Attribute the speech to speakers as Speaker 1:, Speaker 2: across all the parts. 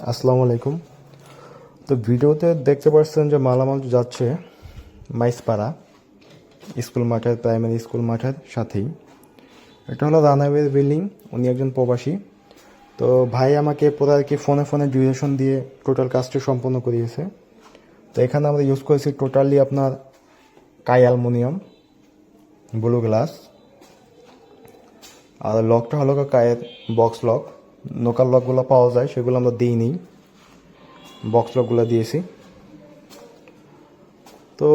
Speaker 1: আসসালামু আলাইকুম। তো ভিডিওতে দেখতে পাচ্ছেন যে মালামাল যাচ্ছে মাইসপাড়া স্কুল মাঠের, প্রাইমারি স্কুল মাঠের সাথেই। এটা হলো রানাওয়ের বিল্ডিং, উনি একজন প্রবাসী। তো ভাই আমাকে পুরো আর কি ফোনে ফোনে ডিউরেশন দিয়ে টোটাল কাজটি সম্পন্ন করিয়েছে। তো এখানে আমরা ইউজ করেছি টোটালি আপনার কাই অ্যালমোনিয়াম, ব্লু গ্লাস। আর লকটা হলো কায়ের বক্স লক। লোকাল লকগুলো পাওয়া যায়, সেগুলো আমরা দিইনি। বক্স লকগুলো দিয়েছি। তো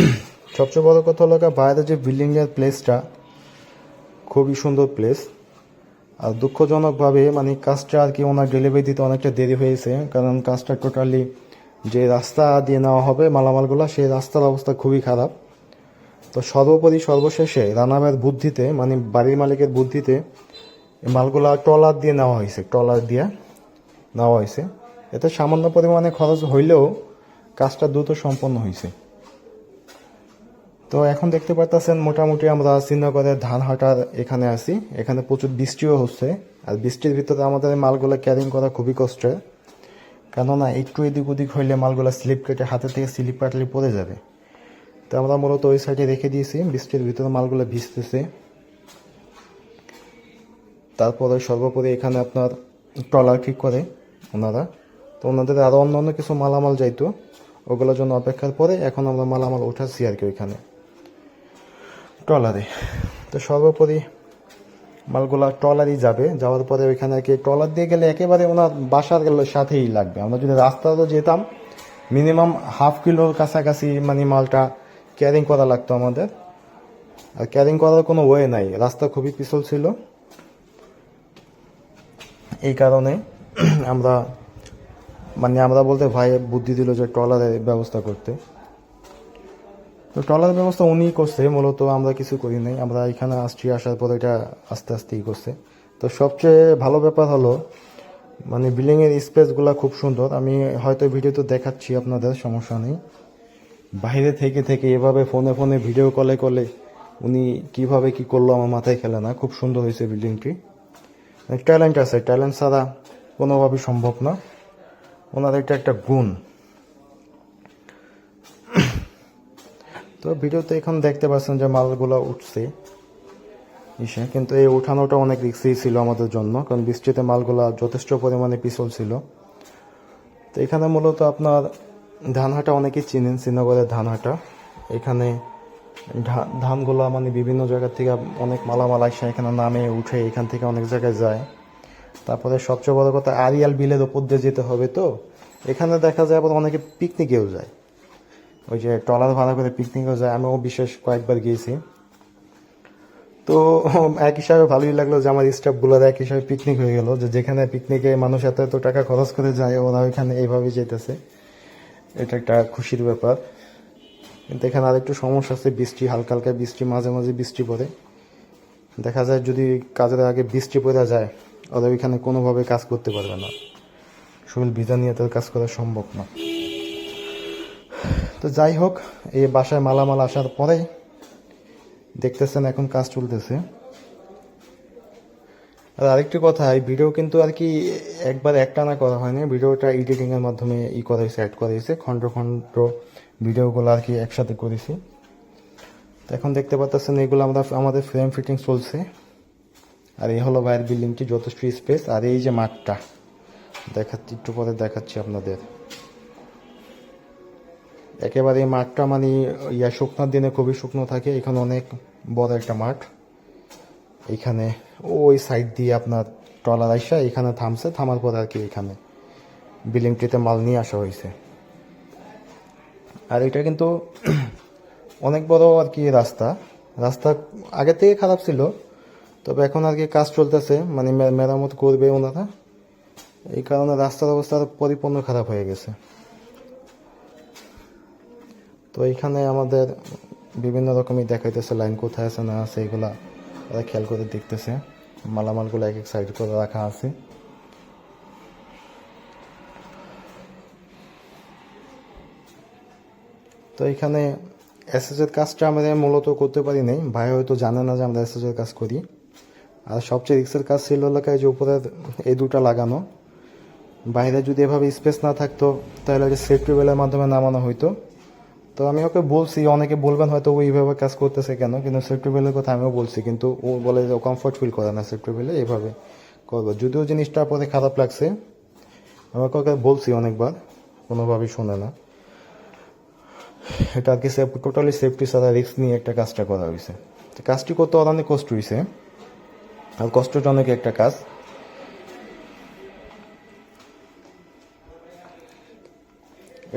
Speaker 1: সবচেয়ে বড় কথা হলো বাইরে যে বিল্ডিংয়ের প্লেসটা খুবই সুন্দর প্লেস আর দুঃখজনকভাবে মানে কাজটা আর কি ওনার ডেলিভারি দিতে অনেকটা দেরি হয়েছে, কারণ কাজটা টোটালি যে রাস্তা দিয়ে নেওয়া হবে মালামালগুলো, সেই রাস্তার অবস্থা খুবই খারাপ। তো সর্বোপরি সর্বশেষে রানাবের বুদ্ধিতে মানে বাড়ির মালিকের বুদ্ধিতে এই মালগুলা ট্রলার দিয়ে নেওয়া হয়েছে, ট্রলার দিয়ে নেওয়া হয়েছে। এতে সামান্য পরিমাণে খরচ হইলেও কাজটা দ্রুত সম্পন্ন হয়েছে। তো এখন দেখতে পারতেছেন, মোটামুটি আমরা শ্রীনগরের ধান হাটার এখানে আছি। এখানে প্রচুর বৃষ্টিও হচ্ছে, আর বৃষ্টির ভিতরে আমাদের মালগুলো ক্যারিং করা খুবই কষ্টের। কেননা একটু এদিক ওদিক হইলে মালগুলো স্লিপ কেটে হাতে থেকে স্লিপ কাটলে পড়ে যাবে। তো আমরা মূলত ওই সাইডে রেখে দিয়েছি, বৃষ্টির ভিতরে মালগুলো ভিজতেছে। তারপরে সর্বোপরি এখানে আপনার ট্রলার ঠিক করে ওনারা। তো ওনাদের আরও অন্য অন্য কিছু মালামাল যাইতো, ওগুলোর জন্য অপেক্ষার পরে এখন আমরা মালামাল উঠাচ্ছি আর কি ওইখানে। ট্রলারে। তো সর্বোপরি মালগুলা ট্রলারই যাবে, যাওয়ার পরে ওইখানে আর কি ট্রলার দিয়ে গেলে একেবারে ওনার বাসার গেলে সাথেই লাগবে। আমরা যদি রাস্তাতেও যেতাম, মিনিমাম হাফ কিলোর কাছাকাছি মানে মালটা ক্যারিং করা লাগতো আমাদের। আর ক্যারিং করার কোনো ওয়ে নাই, রাস্তা খুবই পিছল ছিল। এই কারণে আমরা মানে আমরা বলতে ভাই বুদ্ধি দিল যে ট্রলারের ব্যবস্থা করতে। তো ট্রলার ব্যবস্থা উনিই করছে, মূলত আমরা কিছু করি নাই। আমরা এখানে আসছি, আসার পর এটা আস্তে আস্তেই করছে। তো সবচেয়ে ভালো ব্যাপার হলো মানে বিল্ডিংয়ের স্পেসগুলো খুব সুন্দর। আমি হয়তো ভিডিওতে দেখাচ্ছি আপনাদের, সমস্যা নেই। বাইরে থেকে থেকে এভাবে ফোনে ফোনে ভিডিও কলে কলে উনি কীভাবে কি করল আমার মাথায় খেলে না। খুব সুন্দর হয়েছে বিল্ডিংটি ট্যালেন্ট আছে, ট্যালেন্ট ছাড়া কোনোভাবেই সম্ভব না। ওনার এটা একটা গুণ। তো ভিডিওতে এখন দেখতে পাচ্ছেন যে মালগুলো উঠছে। ইসে, কিন্তু এই উঠানোটা অনেক রিক্সি ছিল আমাদের জন্য, কারণ বৃষ্টিতে মালগুলা যথেষ্ট পরিমাণে পিছল ছিল। তো এখানে মূলত আপনার ধানহাটা অনেকেই চিনেন, শ্রীনগরের ধানহাটা। এখানে ধানগুলা মানে বিভিন্ন জায়গা থেকে অনেক মালামাল আসে, এখানে নামে, উঠে, এখান থেকে অনেক জায়গায় যায়। তারপরে সবচেয়ে বড় কথা আরিয়াল বিলের ওপর দিয়ে যেতে হবে তো। এখানে দেখা যায় আবার অনেকে পিকনিকেও যায়। ওই যে ট্রলার ভাড়া করে পিকনিকেও যায়। আমিও বিশেষ কয়েকবার গিয়েছি। তো এক হিসাবে ভালোই লাগল যে আমার স্টাফগুলোর এক হিসাবে পিকনিক হয়ে গেল। যে যেখানে পিকনিকে মানুষ এত এত টাকা খরচ করে যায়, ওরা ওইখানে এইভাবে যেতেছে। এটা একটা খুশির ব্যাপার। কিন্তু এখানে আর একটু সমস্যা আছে, বৃষ্টি, হালকা হালকা বৃষ্টি, মাঝে মাঝে বৃষ্টি পড়ে। দেখা যায় যদি কাজের আগে বৃষ্টি পড়ে যায়, ওরা ওইখানে কোনোভাবে কাজ করতে পারবে না। শরীর ভিজা নিয়ে তাদের কাজ করা সম্ভব না। তো যাই হোক, এই বাসায় মালামাল আসার পরে দেখতেছেন এখন কাজ চলতেছে। আর আরেকটি কথা, এই ভিডিও কিন্তু আর কি একবার একটানা করা হয়নি। ভিডিওটা এডিটিং এর মাধ্যমে ই করা হয়েছে অ্যাড করা হয়েছে খণ্ড খণ্ড ভিডিওগুলো আর কি একসাথে করেছি। তো এখন দেখতে পাচ্ছেন এগুলো আমরা, আমাদের ফ্রেম ফিটিং চলছে। আর এই হলো বাইরের বিল্ডিংটি যথেষ্ট স্পেস আর এই যে মাঠটা, দেখাচ্ছি, একটু পরে দেখাচ্ছি আপনাদের। একেবারে এই মাঠটা মানে ইয়া, শুকনোর দিনে খুবই শুকনো থাকে। এখানে অনেক বড় একটা মাঠ। এইখানে ওই সাইড দিয়ে আপনার ট্রলার আইসা এখানে থামছে, থামার পর আর কি এখানে বিল্ডিংটিতে মাল নিয়ে আসা হয়েছে। আর এটা কিন্তু অনেক বড় আর কি রাস্তা। রাস্তা আগে থেকে খারাপ ছিল, তবে এখন আর কি কাজ চলতেছে মানে মেরামত করবে ওনারা। এই কারণে রাস্তার অবস্থা পরিপূর্ণ খারাপ হয়ে গেছে। তো এখানে আমাদের বিভিন্ন রকমই দেখাইতেছে লাইন কোথায় আছে না আছে, এগুলা ওরা খেয়াল করে দেখতেছে। মালামালগুলো এক এক সাইড করে রাখা আছে। তো এখানে এসএসের কাজটা আমাদের মূলত করতে পারি নাই। ভাই হয়তো জানে না যে আমরা এসএসের কাজ করি। আর সবচেয়ে রিক্সের কাজ ছিল এলাকায় যে উপরে এই দুটা লাগানো। বাইরে যদি এভাবে স্পেস না থাকতো, তাহলে সেফটি বেলের মাধ্যমে নামানো হইতো। তো আমি ওকে বলছি, অনেকে বলবেন হয়তো ও কাজ করতেছে কেন, কিন্তু সেফটি বেলের কথা আমিও বলছি, কিন্তু ও বলে যে ও কমফর্ট ফিল করে না সেফটি বেলে এইভাবে করব। যদিও জিনিসটা পরে খারাপ লাগছে আমাকে ওকে বলছি অনেকবার, কোনোভাবেই শোনে না। এটা আর কি সেফ টোটালি সেফটি ছাড়া রিস্ক নিয়ে একটা কাজটা করা হয়েছে। কাজটি করতে অনেক কষ্ট হয়েছে, আর কষ্টজনক একটা কাজ।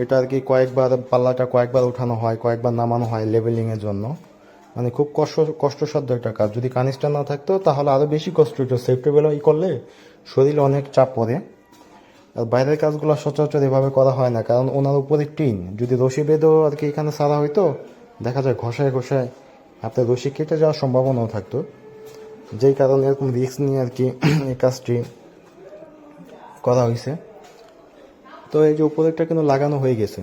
Speaker 1: এটা আর কি কয়েকবার পাল্লাটা কয়েকবার উঠানো হয়, কয়েকবার নামানো হয় লেভেলিং এর জন্য। মানে খুব কষ্ট, কষ্টসাধ্য একটা কাজ। যদি কানিসটা না থাকতো, তাহলে আরও বেশি কষ্ট হতো সেফটি বেলা ই করলে শরীরে অনেক চাপ পড়ে। আর বাইরের কাজগুলো সচরাচর এভাবে করা হয় না, কারণ ওনার উপরে টিন। যদি রশি বেঁধেও আর কি এখানে সারা হইতো, দেখা যায় ঘষায় ঘষায় আপনার রশি কেটে যাওয়ার সম্ভাবনাও থাকতো। যেই কারণে এরকম রিস্ক নিয়ে আর কি এই কাজটি করা হয়েছে তো এই যে উপরেরটা কিন্তু লাগানো হয়ে গেছে।